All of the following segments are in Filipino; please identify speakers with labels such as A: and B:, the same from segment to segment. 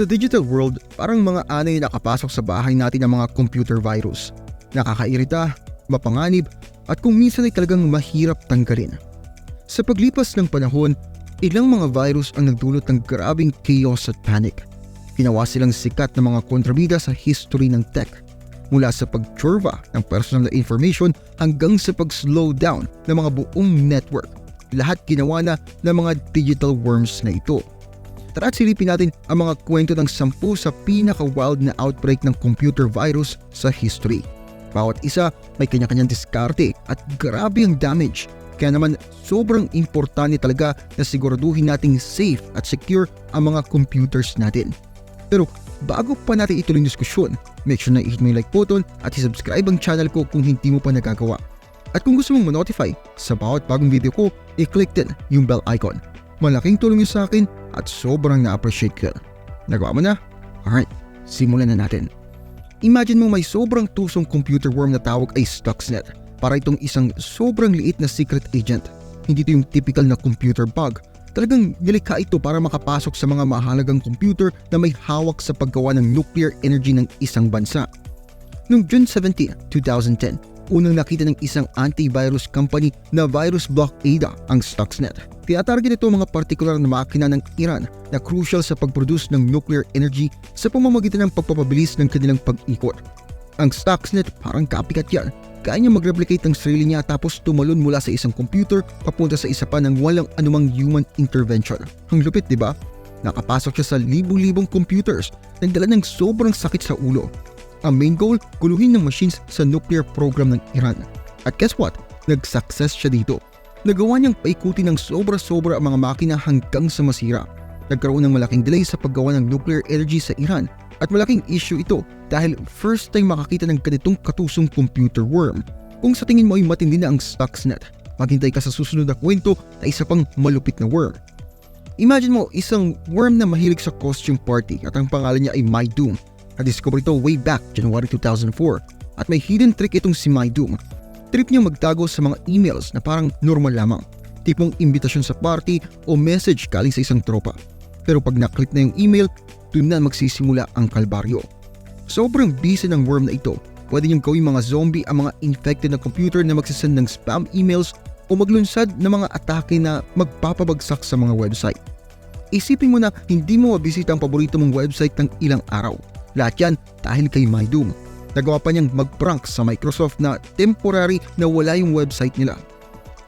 A: Sa digital world, parang mga anay nakapasok sa bahay natin ang mga computer virus. Nakakairita, mapanganib, at kung minsan ay talagang mahirap tanggalin. Sa paglipas ng panahon, ilang mga virus ang nagdulot ng grabing chaos at panic. Ginawa silang sikat na mga kontrabida sa history ng tech. Mula sa pagchorba ng personal na information hanggang sa pag-slow down ng mga buong network. Lahat ginawa na ng mga digital worms na ito. Tara at silipin natin ang mga kwento ng sampu sa pinaka-wild na outbreak ng computer virus sa history. Bawat isa may kanya-kanyang diskarte at grabe ang damage. Kaya naman sobrang importante talaga na siguraduhin nating safe at secure ang mga computers natin. Pero bago pa natin ituloy yung diskusyon, make sure na i-hit mo yung like button at i-subscribe ang channel ko kung hindi mo pa nagagawa. At kung gusto mong ma-notify sa bawat bagong video ko, i-click din yung bell icon. Malaking tulong yun sa akin at sobrang na-appreciate ko. Nagawa mo na? Alright, simulan na natin. Imagine mo may sobrang tusong computer worm na tawag ay Stuxnet para itong isang sobrang liit na secret agent. Hindi ito yung typical na computer bug. Talagang nilikha ito para makapasok sa mga mahalagang computer na may hawak sa paggawa ng nuclear energy ng isang bansa. Noong June 17, 2010, unang nakita ng isang antivirus company na Virus Block Ada ang Stuxnet. Tinatarget ito mga partikular na makina ng Iran na crucial sa pag-produce ng nuclear energy sa pamamagitan ng pagpapabilis ng kanilang pag-ikot. Ang Stuxnet parang copycat yan. Kaya niya mag-replicate ng sarili niya tapos tumalon mula sa isang computer papunta sa isa pa ng walang anumang human intervention. Ang lupit, di ba? Nakapasok siya sa libu-libong computers, nagdala ng sobrang sakit sa ulo. Ang main goal, guluhin ng machines sa nuclear program ng Iran. At guess what? Nag-success siya dito. Nagawa niyang paikutin ng sobra-sobra ang mga makina hanggang sa masira. Nagkaroon ng malaking delay sa paggawa ng nuclear energy sa Iran at malaking issue ito dahil first time makakita ng ganitong katusong computer worm. Kung sa tingin mo ay matindi na ang Stuxnet, maghintay ka sa susunod na kwento na isa pang malupit na worm. Imagine mo isang worm na mahilig sa costume party at ang pangalan niya ay My Doom. Na-discover ito way back January 2004 at may hidden trick itong si My Doom Trip niya magtago sa mga emails na parang normal lamang. Tipong imbitasyon sa party o message galing sa isang tropa. Pero pag naklik na yung email, doon na magsisimula ang kalbaryo. Sobrang busy ng worm na ito. Pwede niyang gawing mga zombie ang mga infected na computer na magsasend ng spam emails o maglunsad ng mga atake na magpapabagsak sa mga website. Isipin mo na hindi mo mabisita ang paborito mong website ng ilang araw. Lahat yan dahil kay MyDoom Nagawa pa niyang mag-prank sa Microsoft na temporary na wala yung website nila.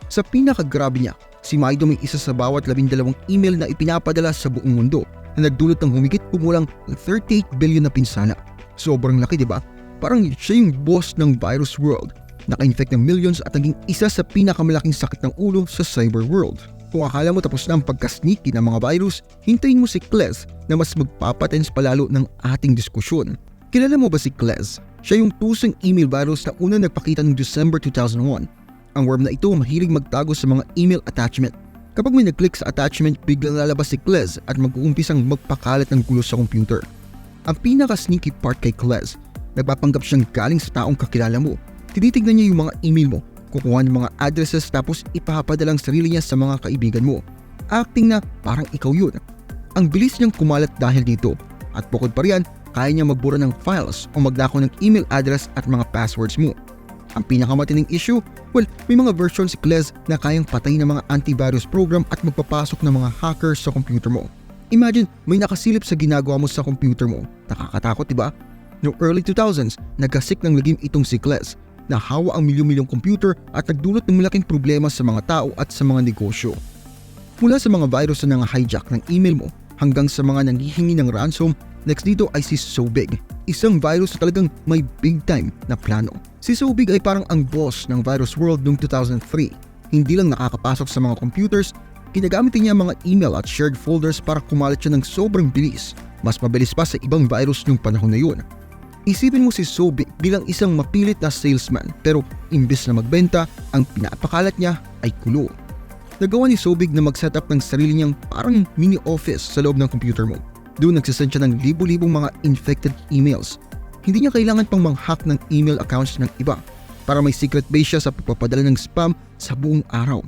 A: Sa pinakagrabe niya, si Maido may isa sa bawat labindalawang email na ipinapadala sa buong mundo na nagdulot ng humigit kumulang 38 billion na pinsala. Sobrang laki, di ba? Parang siya yung boss ng virus world. Naka-infect ng millions at naging isa sa pinakamalaking sakit ng ulo sa cyber world. Kung akala mo tapos na ang pagka-sneaky ng mga virus, hintayin mo si Klez na mas magpapatens palalo ng ating diskusyon. Kilala mo ba si Klez? Siya yung tusong email virus na unang nagpakita noong December 2001. Ang worm na ito mahilig magtago sa mga email attachment. Kapag may nag-click sa attachment, biglang lalabas si Klez at mag-uumpisang magpakalat ng gulo sa computer. Ang pinaka-sneaky part kay Klez, nagpapanggap siyang galing sa taong kakilala mo. Tinitignan niya yung mga email mo, kukuha ng mga addresses tapos ipapadala ang sarili niya sa mga kaibigan mo. Acting na parang ikaw yun. Ang bilis niyang kumalat dahil dito at bukod pa riyan, kaya niya magbura ng files o magnakaw ng email address at mga passwords mo. Ang pinakamatining issue, well, may mga version si Klez na kayang patay ng mga antivirus program at magpapasok ng mga hackers sa computer mo. Imagine, may nakasilip sa ginagawa mo sa computer mo. Nakakatakot, di ba? Noong early 2000s, nagkasik ng lagim itong si Klez. Nahawa ang milyon-milyong computer at nagdulot ng malaking problema sa mga tao at sa mga negosyo. Mula sa mga virus na nang-hijack ng email mo hanggang sa mga nanghihingi ng ransom Next dito ay si Sobig, isang virus na talagang may big time na plano. Si Sobig ay parang ang boss ng virus world noong 2003. Hindi lang nakakapasok sa mga computers, ginagamit niya mga email at shared folders para kumalat siya ng sobrang bilis. Mas mabilis pa sa ibang virus noong panahon na yun. Isipin mo si Sobig bilang isang mapilit na salesman pero imbes na magbenta, ang pinapakalat niya ay kulo. Nagawa ni Sobig na mag-setup ng sarili niyang parang mini office sa loob ng computer mo doon nagsasend siya ng libu-libong mga infected emails. Hindi niya kailangan pang mang-hack ng email accounts ng iba para may secret base siya sa pagpapadala ng spam sa buong araw.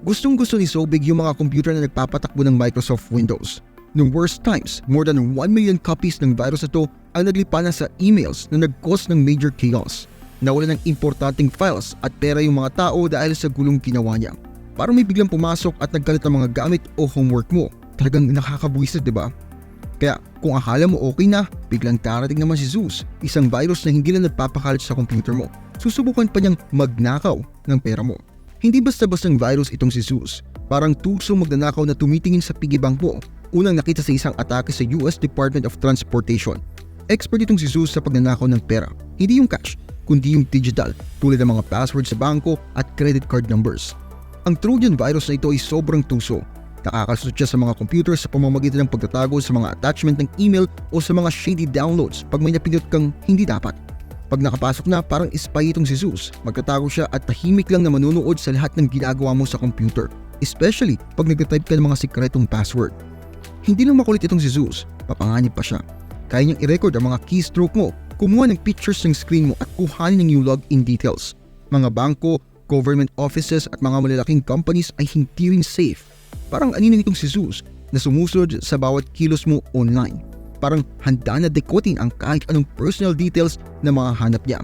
A: Gustong gusto ni Sobig yung mga computer na nagpapatakbo ng Microsoft Windows. Noong worst times, more than 1 million copies ng virus na to ang naglipanan sa emails na nag-cause ng major chaos. Nawala ng importanteng files at pera yung mga tao dahil sa gulong ginawa niya. Parang may biglang pumasok at nagkalit ang mga gamit o homework mo. Talagang nakakabuisit, di ba? Kaya kung akala mo okay na, biglang darating naman si Zeus, isang virus na hindi lang nagpapakalat sa computer mo. Susubukan pa niyang magnakaw ng pera mo. Hindi basta-bastang virus itong si Zeus. Parang tusong magnanakaw na tumitingin sa piggy bank mo. Unang nakita sa isang atake sa US Department of Transportation. Expert itong si Zeus sa pagnanakaw ng pera. Hindi yung cash, kundi yung digital tulad ng mga password sa bangko at credit card numbers. Ang Trojan virus na ito ay sobrang tuso Nakakalusot siya sa mga computer sa pamamagitan ng pagtatago sa mga attachment ng email o sa mga shady downloads pag may napindot kang hindi dapat. Pag nakapasok na, parang spy itong si Zeus. Magtatago siya at tahimik lang na manunood sa lahat ng ginagawa mo sa computer. Especially pag nagtatype ka ng mga sikretong password. Hindi lang makulit itong si Zeus, papanganib pa siya. Kaya niyang i-record ang mga keystroke mo, kumuha ng pictures ng screen mo at kuhanin ng yung login details. Mga bangko, government offices at mga malalaking companies ay hindi rin safe Parang anino nitong si Zeus na sumusunod sa bawat kilos mo online. Parang handa na dekotin ang kahit anong personal details na mga hanap niya.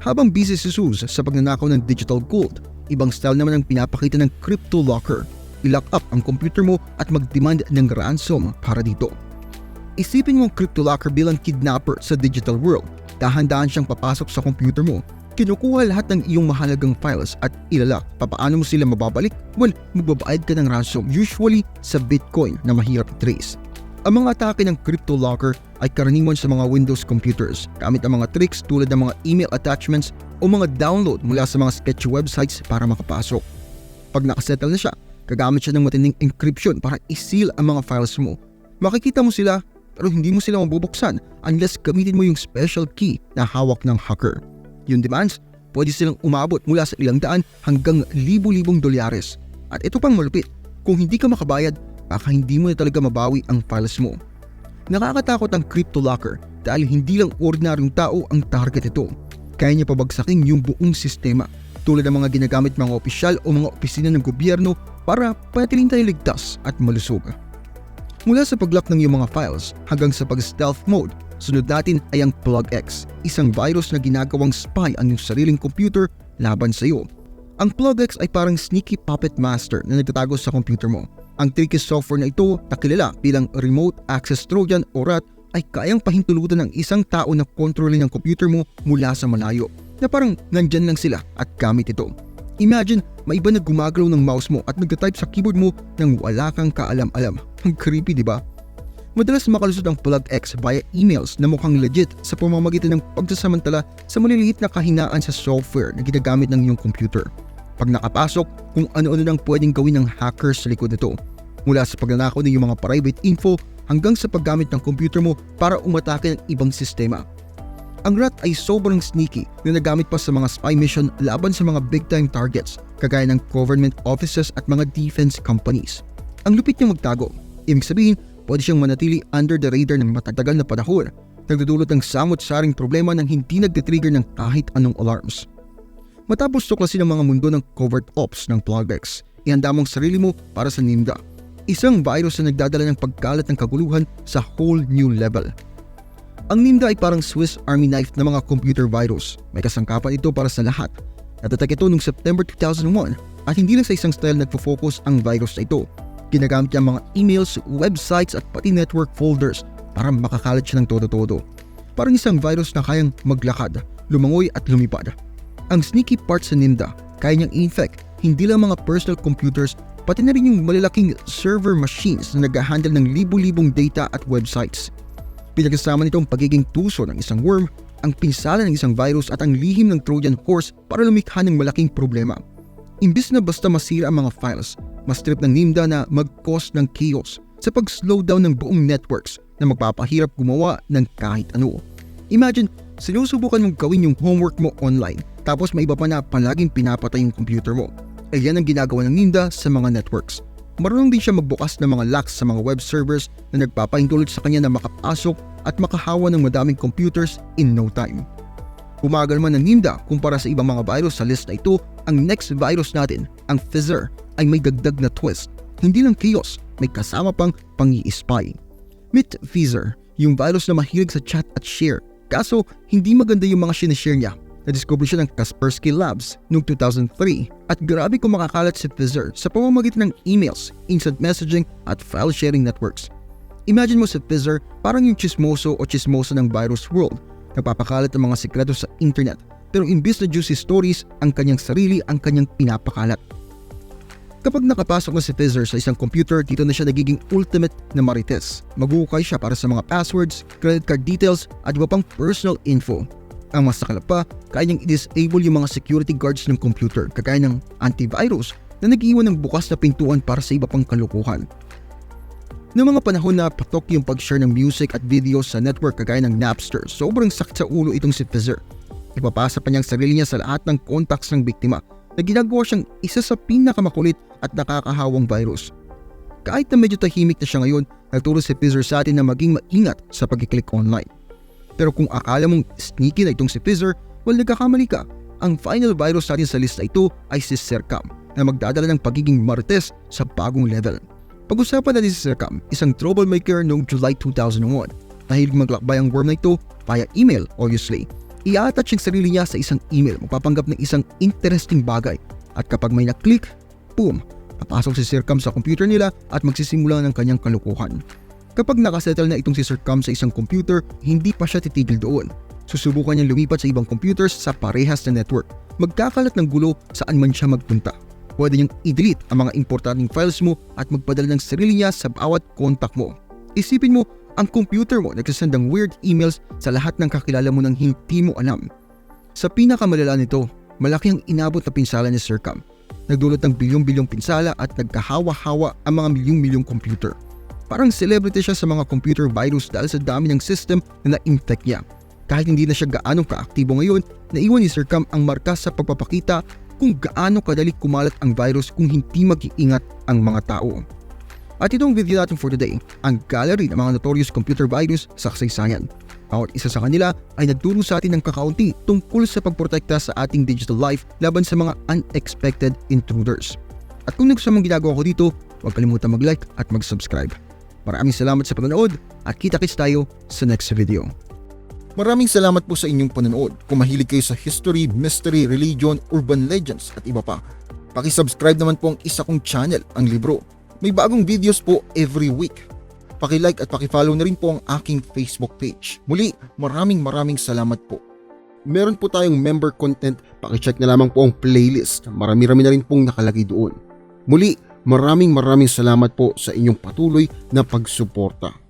A: Habang busy si Zeus sa pagnanakaw ng digital gold, ibang style naman ang pinapakita ng crypto locker. I-lock up ang computer mo at mag-demand ng ransom para dito. Isipin mo ang crypto locker bilang kidnapper sa digital world. Dahan-dahan siyang papasok sa computer mo Kinukuha lahat ng iyong mahalagang files at ilalak. Papaano mo sila mababalik? Well, magbabayad ka ng ransom usually sa Bitcoin na mahirap i-trace. Ang mga atake ng crypto locker ay karaniwan sa mga Windows computers gamit ang mga tricks tulad ng mga email attachments o mga download mula sa mga sketchy websites para makapasok. Pag nakasettle na siya, gagamit siya ng matinding encryption para i-seal ang mga files mo. Makikita mo sila pero hindi mo sila mabubuksan unless gamitin mo yung special key na hawak ng hacker. Yung demands, pwede silang umabot mula sa ilang daan hanggang libu-libong dolyares. At ito pang malupit, kung hindi ka makabayad, baka hindi mo na talaga mabawi ang files mo. Nakakatakot ang crypto locker dahil hindi lang ordinaryong tao ang target ito. Kaya niya pabagsakin yung buong sistema tulad ng mga ginagamit mga opisyal o mga opisina ng gobyerno para panatiling tayo ligtas at malusog. Mula sa paglock ng iyong mga files hanggang sa pag-stealth mode Sunod natin ay ang PlugX, isang virus na ginagawang spy ang iyong sariling computer laban sa iyo. Ang PlugX ay parang sneaky puppet master na nagtatago sa computer mo. Ang tricky software na ito na kilala bilang Remote Access Trojan o RAT ay kayang pahintulutan ng isang tao na kontrolin ang computer mo mula sa malayo na parang nandyan lang sila at gamit ito. Imagine, may iba na gumagalaw ng mouse mo at nagtatype sa keyboard mo nang wala kang kaalam-alam. Ang creepy, di ba? Madalas makalusot ang PlugX via emails na mukhang legit sa pamamagitan ng pagsasamantala sa maliliit na kahinaan sa software na ginagamit ng iyong computer. Pag nakapasok, kung ano-ano nang pwedeng gawin ng hackers sa likod nito. Mula sa pagnanakaw ng iyong mga private info hanggang sa paggamit ng computer mo para umatake ng ibang sistema. Ang rat ay sobrang sneaky na nagamit pa sa mga spy mission laban sa mga big-time targets kagaya ng government offices at mga defense companies. Ang lupit niyang magtago. Ibig sabihin, pwede siyang manatili under the radar ng matatagal na panahon, nagdudulot ng samot-saring problema nang hindi nagtitrigger ng kahit anong alarms. Matapos tuklasin ang mga mundo ng covert ops ng Plugbex, ihanda mong sarili mo para sa Nimda, isang virus na nagdadala ng pagkalat ng kaguluhan sa whole new level. Ang Nimda ay parang Swiss Army knife na mga computer virus. May kasangkapan ito para sa lahat. Natatak ito noong September 2001 at hindi lang sa isang style nagfo-focus ang virus na ito Ginagamit niya ang mga emails, websites at pati network folders para makakalat siya ng todo-todo. Parang isang virus na kayang maglakad, lumangoy at lumipad. Ang sneaky part sa Nimda, kaya niyang infect hindi lang mga personal computers pati na rin yung malalaking server machines na nag-handle ng libu-libong data at websites. Pinagkasama nitong pagiging tuso ng isang worm, ang pinsala ng isang virus at ang lihim ng Trojan horse para lumikha ng malaking problema. Imbis na basta masira ang mga files, mas trip ng Nimda na mag-cause ng chaos sa pag-slow down ng buong networks na magpapahirap gumawa ng kahit ano. Imagine, sinusubukan mong gawin yung homework mo online tapos may iba pa na palaging pinapatay yung computer mo. E yan ang ginagawa ng Nimda sa mga networks. Marunong din siya magbukas ng mga locks sa mga web servers na nagpapahintulot sa kanya na makapasok at makahawa ng madaming computers in no time. Umagal man ng Nimda kumpara sa ibang mga virus sa list na ito, ang next virus natin, ang Fizzer, ay may dagdag na twist. hindi lang chaos, may kasama pang pangi-spy. Meet Feezer, yung virus na mahilig sa chat at share. Kaso, hindi maganda yung mga sinishare niya. Na-discover siya ng Kaspersky Labs noong 2003 at grabe kung makakalat si Feezer sa pamamagitan ng emails, instant messaging at file sharing networks. Imagine mo si Feezer parang yung chismoso o chismosa ng virus world. Nagpapakalat ng mga sikreto sa internet pero imbis na juicy stories, ang kanyang sarili ang kanyang pinapakalat. Kapag nakapasok na si Fizzer sa isang computer, dito na siya nagiging ultimate na marites. Magukay siya para sa mga passwords, credit card details at iba pang personal info. Ang mas nakalap pa, kaya niyang i-disable yung mga security guards ng computer kagaya ng antivirus na nag-iwan ng bukas na pintuan para sa iba pang kalukuhan. Noong mga panahon na patok yung pag-share ng music at videos sa network kagaya ng Napster, sobrang sakit sa ulo itong si Fizzer. Ipapasa pa niyang sarili niya sa lahat ng contacts ng biktima na ginagawa siyang isa sa pinakamakulit at nakakahawang virus. Kahit na medyo tahimik na siya ngayon, nagturo si Fizzer sa atin na maging maingat sa pag-click online. Pero kung akala mong sneaky na itong si Fizzer, well nagkakamali ka. Ang final virus natin sa lista ito ay si Sercam na magdadala ng pagiging marites sa bagong level. Pag-usapan natin si Sercam, isang troublemaker noong July 2001. Nahilig maglakbay ang worm na ito via email obviously. I-attach yung sarili niya sa isang email, magpapanggap ng isang interesting bagay. At kapag may na-click, boom, papasok si Sercam sa computer nila at magsisimula ng kanyang kalukuhan. Kapag nakasettle na itong si Sercam sa isang computer, hindi pa siya titigil doon. Susubukan niyang lumipat sa ibang computers sa parehas na network. Magkakalat ng gulo saan man siya magpunta. Pwede niyang i-delete ang mga importanteng files mo at magpadala ng sarili niya sa bawat contact mo. Isipin mo, ang computer mo nagsasend ng weird emails sa lahat ng kakilala mo nang hindi mo alam. Sa pinakamalala nito, malaki ang inabot na pinsala ni Sir Cam. Nagdulot ng bilyong-bilyong pinsala at nagkahawa-hawa ang mga milyong-milyong computer. Parang celebrity siya sa mga computer virus dahil sa dami ng system na na-infect niya. Kahit hindi na siya gaanong kaaktibo ngayon, naiwan ni Sir Cam ang marka sa pagpapakita kung gaano kadali kumalat ang virus kung hindi mag-iingat ang mga tao. At itong video natin for today, ang gallery ng mga notorious computer virus sa kasaysayan. Bawat isa sa kanila ay nagturo sa atin ng kakaunti tungkol sa pagprotekta sa ating digital life laban sa mga unexpected intruders. At kung nagustuhan mong ginagawa ko dito, huwag kalimutan mag-like at mag-subscribe. Maraming salamat sa panonood at kita-kits tayo sa next video. Maraming salamat po sa inyong panonood. Kung mahilig kayo sa history, mystery, religion, urban legends at iba pa, Paki-subscribe naman po ang isa kong channel, ang Libro. May bagong videos po every week. Paki-like at paki-follow na rin po ang aking Facebook page. Muli, maraming maraming salamat po. Meron po tayong member content, paki-check na lamang po ang playlist. Marami-rami na rin pong nakalagay doon. Muli, maraming maraming salamat po sa inyong patuloy na pagsuporta.